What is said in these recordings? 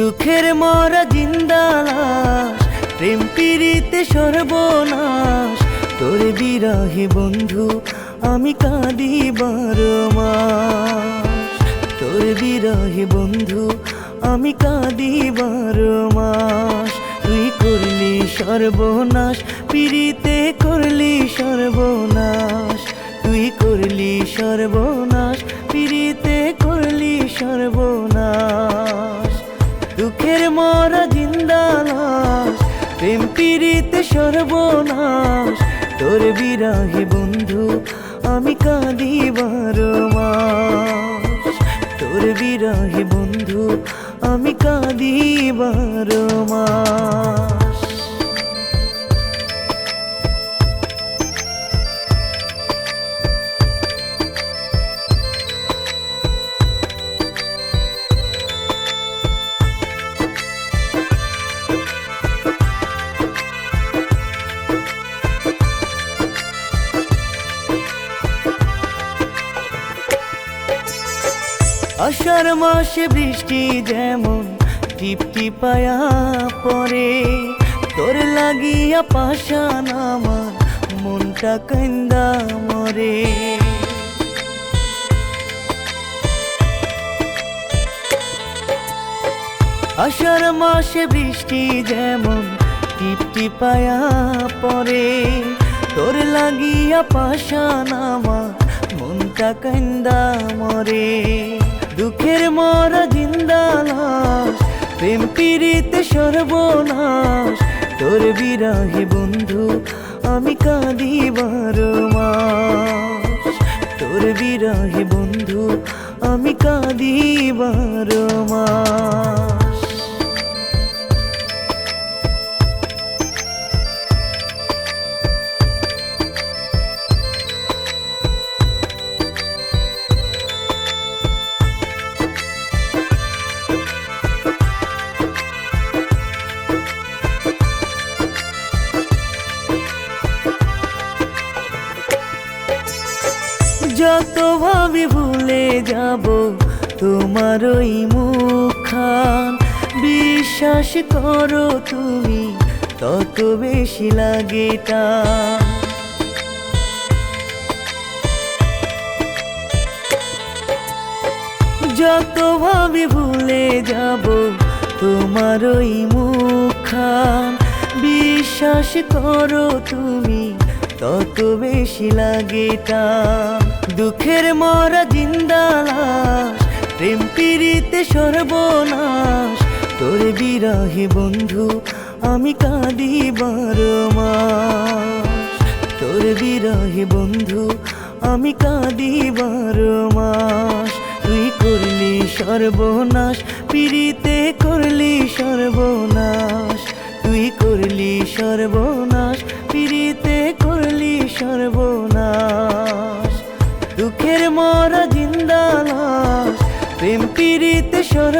দুঃখের মরা জিন্দালাস প্রেম পিড়িতে সর্বনাশ। তোর বিরহে বন্ধু, আমি কাঁদি বারো মাস। তোর বিরহে বন্ধু, আমি কাঁদি বারো মাস। তুই করলি সর্বনাশ, পিড়িতে করলি সর্বনাশ। তুই করলি সর্বনাশ, পিড়িতে করলি সর্বনাশ। প্রেম পিড়িতে সর্বনাশ। তোর বিরাহে বন্ধু, আমি কাঁদি বারো মাস। তোর বিরাহে বন্ধু, আমি কাঁদি বারো মাস। আষাঢ় মাসে বৃষ্টি যেমন টিপটি পায়া পরে তোর লাগিয়া পাশান আমার মনটা কান্দা মরে। আষাঢ় মাসে বৃষ্টি যেমন টিপটি পায়া পরে তোর লাগিয়া পাশান আমার মনটা কান্দা মরে। দুঃখের মরা জিন্দালাস প্রেম পিড়িতে সর্বনাশ। তোর বিরাহে বন্ধু, আমি কাঁদি বারো মাস। তোর বিরাহে বন্ধু, আমি কাঁদি বারো মাস। যত ভাবি ভুলে যাব, তোমার ওই মুখান বিশ্বাস করো তুমি, তত বেশি লাগে তা। যত ভাবি ভুলে যাব, তোমার ওই মুখান বিশ্বাস করো তুমি, তত বেশি লাগে টান দুঃখের মরা জিন্দালাস প্রেম পিড়িতে সর্বনাশ। তোর বিরহে বন্ধু, আমি কাঁদি বারো মাস। তোর বিরহে বন্ধু, আমি কাঁদি বারো মাস। তুই করলি সর্বনাশ, পিড়িতে করলি সর্বনাশ। তুই করলি সর্বনাশ, পিড়িতে করলি সর্বনাশ।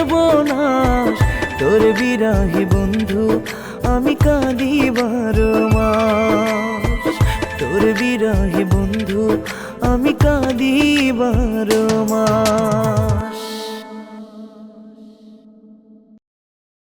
সর্বনাশ। তোর বিরাহে বন্ধু, আমি কাঁদি বারো মাস। তোর বিরাহে বন্ধু, আমি কাঁদি বারো মাস।